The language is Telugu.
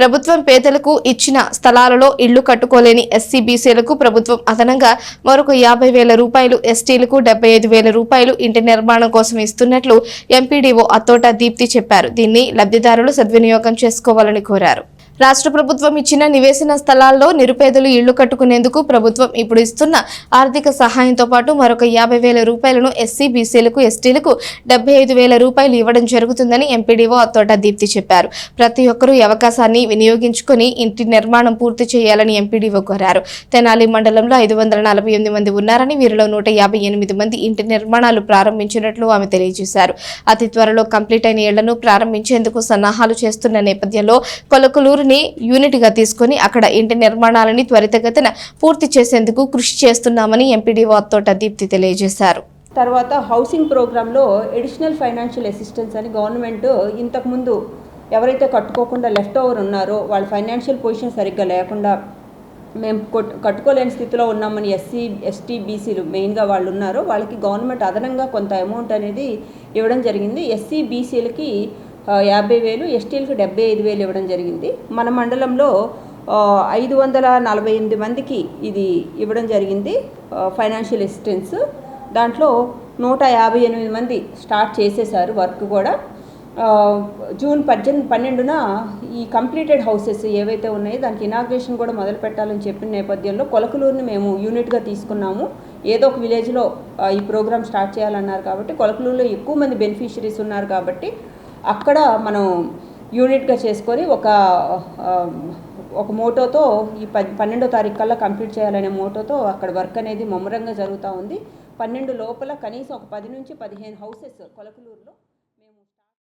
ప్రభుత్వం పేదలకు ఇచ్చిన స్థలాలలో ఇళ్ళు కట్టుకోలేని ఎస్సీ బీసీలకు ప్రభుత్వం అదనంగా మరొక యాభై వేల రూపాయలు ఎస్టీలకు డెబ్బై ఐదు వేల రూపాయలు ఇంటి నిర్మాణం కోసం ఇస్తున్నట్లు ఎంపీడీఓ అత్తోట దీప్తి చెప్పారు. దీన్ని లబ్ధిదారులు సద్వినియోగం చేసుకోవాలని కోరారు. రాష్ట్ర ప్రభుత్వం ఇచ్చిన నివేశన స్థలాల్లో నిరుపేదలు ఇళ్ళు కట్టుకునేందుకు ప్రభుత్వం ఇప్పుడు ఇస్తున్న ఆర్థిక సహాయంతో పాటు మరొక యాభై వేల రూపాయలను ఎస్సీ బీసీలకు ఎస్టీలకు డెబ్బై ఐదు వేల రూపాయలు ఇవ్వడం జరుగుతుందని ఎంపీడీఓ అత్తోట దీప్తి చెప్పారు. ప్రతి ఒక్కరూ ఈ అవకాశాన్ని వినియోగించుకొని ఇంటి నిర్మాణం పూర్తి చేయాలని ఎంపీడీఓ కోరారు. తెనాలి మండలంలో ఐదు వందల నలభై ఎనిమిది మంది ఉన్నారని వీరిలో నూట యాభై ఎనిమిది మంది ఇంటి నిర్మాణాలు ప్రారంభించినట్లు ఆమె తెలియజేశారు. అతి త్వరలో కంప్లీట్ అయిన ఇళ్ళను ప్రారంభించేందుకు సన్నాహాలు చేస్తున్న నేపథ్యంలో కొలకలూరు ని యూనిట్గా తీసుకుని అక్కడ ఇంటి నిర్మాణాలని త్వరితగతిన పూర్తి చేసేందుకు కృషి చేస్తున్నామని ఎంపీడీఓ తోట దీప్తి తెలియజేశారు. తర్వాత హౌసింగ్ ప్రోగ్రాంలో ఎడిషనల్ ఫైనాన్షియల్ అసిస్టెన్స్ అని గవర్నమెంట్ ఇంతకుముందు ఎవరైతే కట్టుకోకుండా లెఫ్ట్ ఓవర్ ఉన్నారో వాళ్ళ ఫైనాన్షియల్ పొజిషన్ సరిగ్గా లేకుండా మేము కట్టుకోలేని స్థితిలో ఉన్నామని ఎస్సీ ఎస్టీ బీసీలు మెయిన్గా వాళ్ళు ఉన్నారో వాళ్ళకి గవర్నమెంట్ అదనంగా కొంత అమౌంట్ అనేది ఇవ్వడం జరిగింది. ఎస్సీ బీసీలకి యాభై వేలు ఎస్టీలకు డెబ్బై ఐదు వేలు ఇవ్వడం జరిగింది. మన మండలంలో ఐదు వందల నలభై ఎనిమిది మందికి ఇది ఇవ్వడం జరిగింది ఫైనాన్షియల్ అసిస్టెన్స్. దాంట్లో నూట యాభై ఎనిమిది మంది స్టార్ట్ చేసేసారు వర్క్ కూడా. జూన్ పద్దెనిమిది పన్నెండున ఈ కంప్లీటెడ్ హౌసెస్ ఏవైతే ఉన్నాయో దానికి ఇనాగ్రేషన్ కూడా మొదలు పెట్టాలని చెప్పిన నేపథ్యంలో కొలకలూరుని మేము యూనిట్గా తీసుకున్నాము. ఏదో ఒక విలేజ్లో ఈ ప్రోగ్రామ్ స్టార్ట్ చేయాలన్నారు కాబట్టి కొలకలూరులో ఎక్కువ మంది బెనిఫిషరీస్ ఉన్నారు కాబట్టి అక్కడ మనం యూనిట్గా చేసుకొని ఒక ఒక మోటోతో ఈ ప పన్నెండో తారీఖు కల్లా కంప్లీట్ చేయాలనే మోటోతో అక్కడ వర్క్ అనేది ముమ్మరంగా జరుగుతూ ఉంది. పన్నెండు లోపల కనీసం ఒక పది నుంచి పదిహేను హౌసెస్ కొలకలూరులో